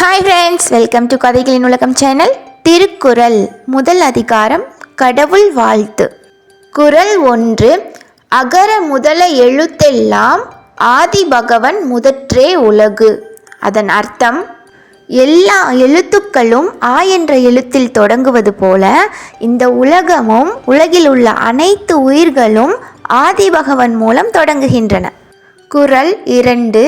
Hi friends welcome to கதைகளின் உலகம் channel Thirukkural முதல் அதிகாரம் கடவுள் வாழ்த்து. குறள் ஒன்று அகர முதல எழுத்தெல்லாம் ஆதி பகவன் முதற்றே உலகு. அதன் அர்த்தம் எல்லா எழுத்துக்களும் ஆ என்ற எழுத்தில் தொடங்குவது போல இந்த உலகமும் உலகில் உள்ள அனைத்து உயிர்களும் ஆதி பகவன் மூலம் தொடங்குகின்றன. குறள் இரண்டு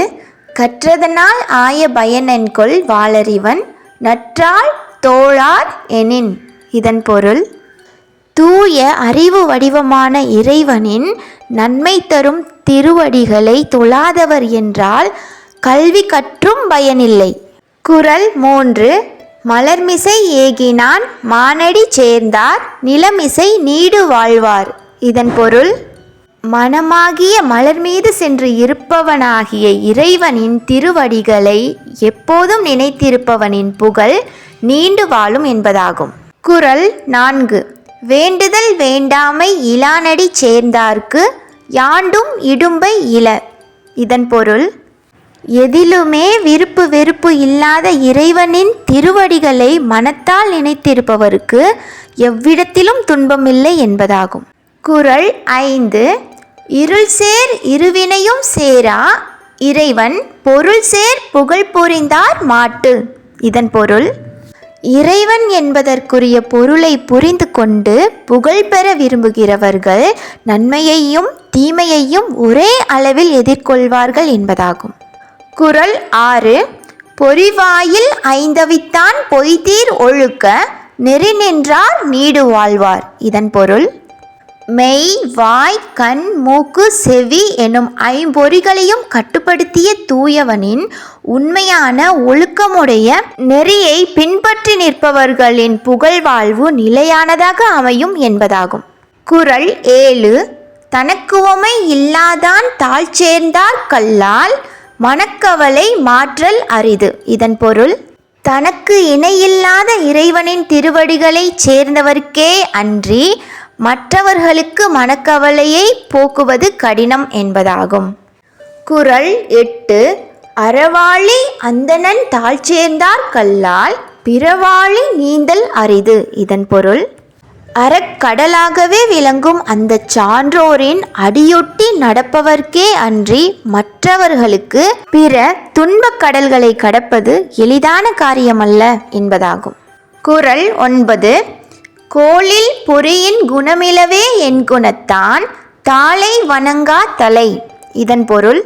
கற்றதனால் ஆய பயனென்கொள் வாளறிவன் நற்றால் தோழார் எனின். இதன் பொருள் தூய அறிவு வடிவமான இறைவனின் நன்மை தரும் திருவடிகளை தொழாதவர் என்றால் கல்வி கற்றும் பயனில்லை. குரல் மூன்று மலர்மிசை ஏகினான் மானடி சேர்ந்தார் நிலமிசை நீடு வாழ்வார். இதன் பொருள் மனமாகிய மலர் மீது சென்று இருப்பவனாகிய இறைவனின் திருவடிகளை எப்போதும் நினைத்திருப்பவனின் புகழ் நீண்டு வாழும் என்பதாகும். குறள் நான்கு. வேண்டுதல் வேண்டாமை இலானடி சேர்ந்தார்க்கு யாண்டும் இடும்பை இல. இதன் பொருள் எதிலுமே விருப்பு வெறுப்பு இல்லாத இறைவனின் திருவடிகளை மனத்தால் நினைத்திருப்பவருக்கு எவ்விடத்திலும் துன்பமில்லை என்பதாகும். குறள் ஐந்து. இருள் சேர் இருவினையும் சேரா இறைவன் பொருள் சேர் புகழ் புரிந்தார் மாட்டு. இதன் பொருள் இறைவன் என்பதற்குரிய பொருளை புரிந்து கொண்டு புகழ் பெற விரும்புகிறவர்கள் நன்மையையும் தீமையையும் ஒரே அளவில் எதிர்கொள்வார்கள் என்பதாகும். குரல் ஆறு பொறிவாயில் ஐந்தவித்தான் பொய்தீர் ஒழுக்க நெறி நின்றார் நீடு வாழ்வார். இதன் பொருள் மெய் வாய் கண் மூக்கு செவி எனும் ஐம்பொறிகளையும் கட்டுப்படுத்திய தூயவனின் உண்மையான ஒழுக்கமுடைய நெறியை பின்பற்றி நிற்பவர்களின் புகழ்வாழ்வு நிலையானதாக அமையும் என்பதாகும். குறள் ஏழு தனக்குவமை இல்லாதான் தாழ் சேர்ந்தார் கல்லால் மனக்கவலை மாற்றல் அரிது. இதன் பொருள் தனக்கு இணையில்லாத இறைவனின் திருவடிகளைச் சேர்ந்தவர்க்கே அன்றி மற்றவர்களுக்கு மனக்கவலையை போக்குவது கடினம் என்பதாகும். குறள் எட்டு அறவாளி அந்தணன் தாழ்ச்சேர்ந்தார் கல்லால் பிறவாளி நீந்தல் அரிது இதன் பொருள் அறக்கடலாகவே விளங்கும் அந்த சான்றோரின் அடியொட்டி நடப்பவர்க்கே அன்றி மற்றவர்களுக்கு பிற துன்பக் கடல்களை கடப்பது எளிதான காரியமல்ல என்பதாகும். குறள் ஒன்பது கோளில் பொறியின் குணமிலவே என் குணத்தான் தாளை வணங்கா தலை. இதன் பொருள்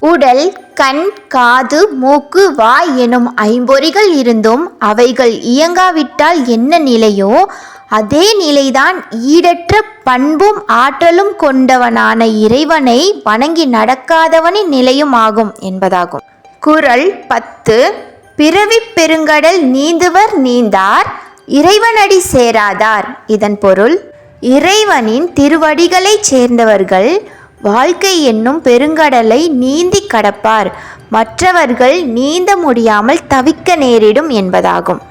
உடல் கண் காது மூக்கு வாய் எனும் ஐம்பொறிகள் இருந்தும் அவைகள் இயங்காவிட்டால் என்ன நிலையோ அதே நிலைதான் ஈடற்ற பண்பும் ஆற்றலும் கொண்டவனான இறைவனை வணங்கி நடக்காதவனின் நிலையும் ஆகும் என்பதாகும். குரல் பத்து பிறவிப் பெருங்கடல் நீந்துவர் நீந்தார் இறைவனடி சேராதார். இதன் பொருள் இறைவனின் திருவடிகளைச் சேர்ந்தவர்கள் வாழ்க்கை என்னும் பெருங்கடலை நீந்தி கடப்பார். மற்றவர்கள் நீந்த முடியாமல் தவிக்க நேரிடும் என்பதாகும்.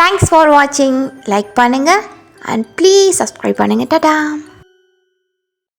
தேங்க்ஸ் ஃபார் வாட்சிங் லைக் பண்ணுங்கள் அண்ட் ப்ளீஸ் சப்ஸ்கிரைப் பண்ணுங்கள் டடா